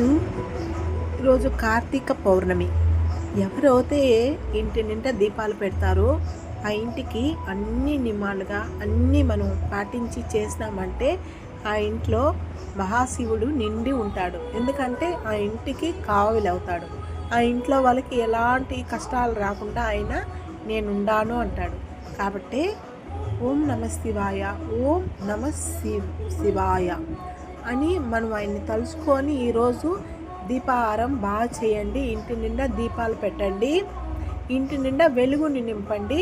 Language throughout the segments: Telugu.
ఈరోజు కార్తీక పౌర్ణమి. ఎవరైతే ఇంటి నిండా దీపాలు పెడతారో ఆ ఇంటికి అన్ని నిమాలుగా అన్నీ మనం పాటించి చేసినామంటే ఆ ఇంట్లో మహాశివుడు నిండి ఉంటాడు. ఎందుకంటే ఆ ఇంటికి కావలి అవుతాడు. ఆ ఇంట్లో వాళ్ళకి ఎలాంటి కష్టాలు రాకుండా ఆయన నేనుండాను అంటాడు. కాబట్టి ఓం నమ శివాయ ఓం నమ శివాయ. అని మనం ఆయన్ని తలుచుకొని ఈరోజు దీపాహారం బాగా చేయండి. ఇంటి నిండా దీపాలు పెట్టండి. ఇంటి నిండా వెలుగుని నింపండి.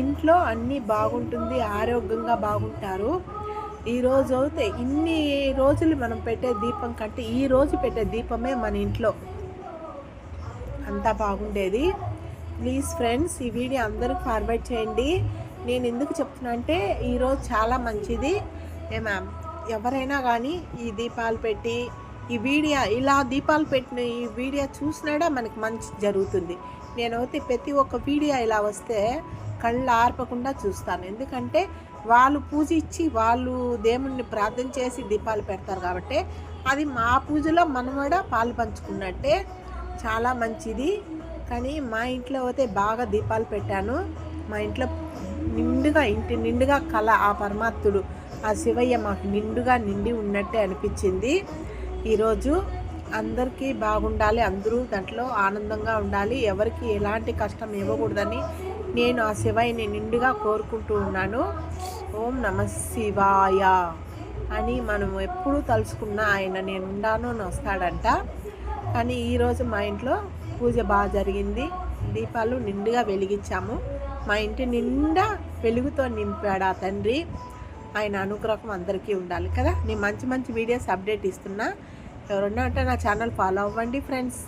ఇంట్లో అన్నీ బాగుంటుంది ఆరోగ్యంగా బాగుంటారు. ఈరోజు అయితే ఇన్ని రోజులు మనం పెట్టే దీపం కంటే ఈ రోజు పెట్టే దీపమే మన ఇంట్లో. అంతా బాగుండేది. ప్లీజ్ ఫ్రెండ్స్ ఈ వీడియో అందరికి ఫార్వర్డ్ చేయండి. నేను ఎందుకు చెప్తున్నా అంటే ఈరోజు చాలా మంచిది. ఏ మ్యామ్? ఎవరైనా కానీ ఈ దీపాలు పెట్టి ఈ వీడియో ఇలా దీపాలు పెట్టిన ఈ వీడియో చూసినాడే మనకి మంచి జరుగుతుంది. నేనైతే ప్రతి ఒక్క వీడియో ఇలా వస్తే కళ్ళు ఆర్పకుండా చూస్తాను. ఎందుకంటే వాళ్ళు పూజ ఇచ్చి వాళ్ళు దేవుణ్ణి ప్రార్థన చేసి దీపాలు పెడతారు కాబట్టి అది మా పూజలో మనం కూడా పాలు పంచుకున్నట్టే చాలా మంచిది. కానీ మా ఇంట్లో అయితే బాగా దీపాలు పెట్టాను. మా ఇంట్లో నిండుగా ఇంటి నిండుగా కళ ఆ పరమాత్ముడు. ఆ శివయ్య మాకు నిండుగా నిండి ఉన్నట్టే అనిపించింది. ఈరోజు అందరికీ బాగుండాలి అందరూ దాంట్లో ఆనందంగా ఉండాలి ఎవరికి ఎలాంటి కష్టం ఇవ్వకూడదని నేను ఆ శివయ్యని నిండుగా కోరుకుంటూ ఉన్నాను. ఓం నమ శివాయ అని మనం ఎప్పుడు తలుచుకున్నా ఆయన నేను ఉండాను అని వస్తాడంట కానీ ఈరోజు మా ఇంట్లో పూజ బాగా జరిగింది. దీపాలు నిండుగా వెలిగించాము. మా ఇంటి నిండా వెలుగుతో నింపాడు ఆ తండ్రి. ఆయన అనుగ్రహం అందరికీ ఉండాలి కదా. నేను మంచి మంచి వీడియోస్ అప్డేట్ ఇస్తున్నా. ఎవరన్నా అంటే నా ఛానల్ ఫాలో అవ్వండి ఫ్రెండ్స్.